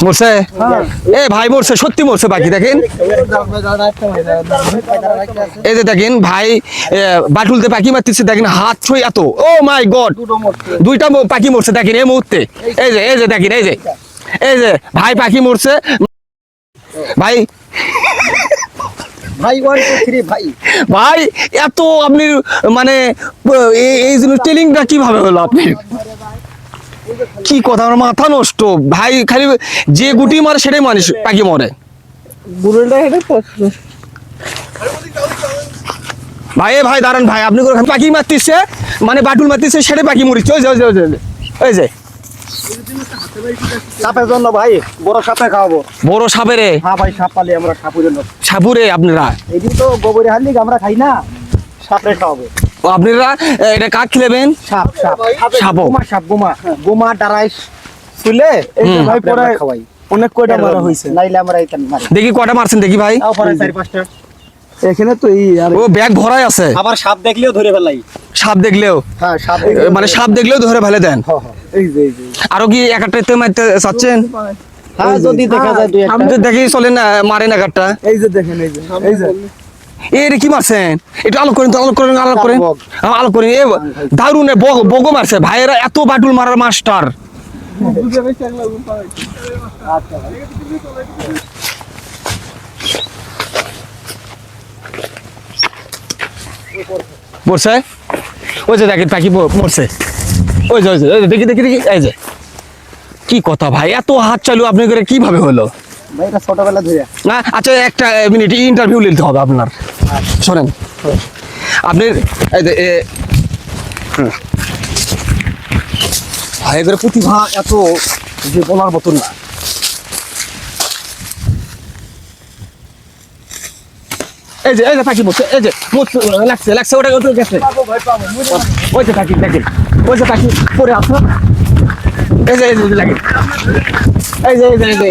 মরছে? এ ভাই মরছে সত্যি মরছে বাকি দেখেন। এই যে দেখেন ভাই বাটুলতে পাখি মারতেছে দেখেন হাত ছই এত। ও মাই গড দুইটা পাখি মরছে দেখেন এই মুহূর্তে। এই যে এই যে দেখেন এই যে। এই যে ভাই পাখি মরছে। ভাই। ভাই এত আপনি মানে এই- এই জিনিস টেলিংটা কীভাবে হলো আপনি কি কথা? আমার মাথা নষ্ট। ভাই খালি যে গুটি মারে সেটাই মানুষ পাখি মরে। ভাই ভাই দাঁড়ান ভাই আপনি করে পাখি মারতেছে মানে বাটুল মারতেছে সেটাই পাখি মরিচ্ছে ওই যে ওই যে, ওই যে, সাপের জন্য ভাই বড় সাপে খাওয়াবো। বড় সাপেরে হ্যাঁ ভাই সাপ পালি আমরা সাপুর জন্য। সাপুরে আপনারা। এদিন তো গোবরে হারলি আমরা খাই না সাপে খাওয়াবো। আপনারা এটা কাক খেলেবেন? সাপ সাপ। সাপও। গোমা সাপ গোমা। গোমা ডারাই হুম। ভাই পরে অনেক কয়টা মারা হয়েছে নাইলে আমরা এখানে মারি। দেখি কটা মারছেন দেখি ভাই। চারি পাঁচটা। এখানে তো এই ও ব্যাগ ভরাই আছে। আবার সাপ দেখলেও ধরে ফেলাই। সাপ দেখলেও? হ্যাঁ সাপ মানে সাপ দেখলেও ধরে ফেলে দেন? এই যে এই যে। আরও কি এক একটাতে মারতে চাচ্ছেন? হ্যাঁ যদি দেখা যায় দুই একটা। তো দেখি চলেন না মারেন এক একটা এই যে দেখেন এই যে এই যে। কি মারছেন একটু আলো করেন তো আলো করেন আলো করেন। করেন। এ বগ মারছে। ভাইয়েরা এত বাটুল মারার মাস্টার। মরছে? ওই যে দেখেন পাখি মরছে। ওই যে ওই যে দেখি দেখি দেখি। এই যে। কি কথা ভাই এত হাত চালু আপনি করে কীভাবে হলো? এটা ছোটবেলা ধরে। না আচ্ছা একটা মিনিট ইন্টারভিউ নিতে হবে আপনার। শোনেন। আপনি এদের প্রতিভা এত যে বলার মতন না। এই যে এই যে পাখি বসছে এই যে লাগছে লাগছে ওটা ওটা গেছে। ওই যে পাখি দেখেন ওই যে পাখি পরে আসো। এই যে এই যে দেখেন এই যে এই যে।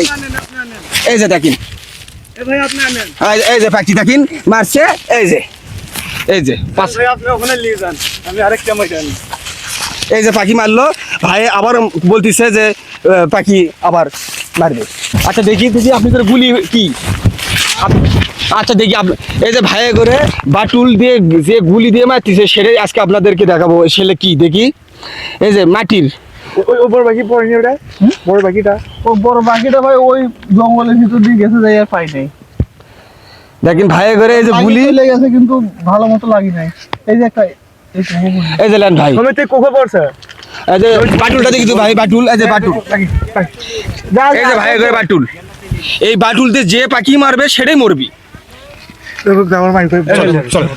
এই যে দেখেন। আনেন। এই- যে পাখি দেখেন মারছে এই যে। এই যে এই যে পাখি মারলো ভাই আবার বলতিছে যে পাখি আবার মারবে। আচ্ছা দেখি দেখি আপনি তোর গুলি কি? আচ্ছা দেখি এই যে ভাইয়ে করে বাটুল দিয়ে যে গুলি দিয়ে মারতিছে সেটাই আজকে আপনাদেরকে দেখাবো। সেলে কি দেখি। এই যে মাটির ওই উপর বাকি পড়েনি ওটা? বড় বাকিটা ও বড় বাকিটা ভাই ওই জঙ্গলের ভিতর দিয়ে গেছে যাই আর পাই নাই। দেখেন ভাইয়ে করে এই যে গুলি চলে গেছে কিন্তু ভালো মতো লাগি নাই। এই যে একটা এই যে গুলি। এই যে লেন ভাই। তুমি তুই কোকো পড়ছে? এই যে বাটুলটা দেখি তো ভাই বাটুল এই যে বাটুল। এই যে ভাইয়ে করে বাটুল। এই বাটুলতে যে পাখি মারবে সেটাই মরবি। চলো চলো।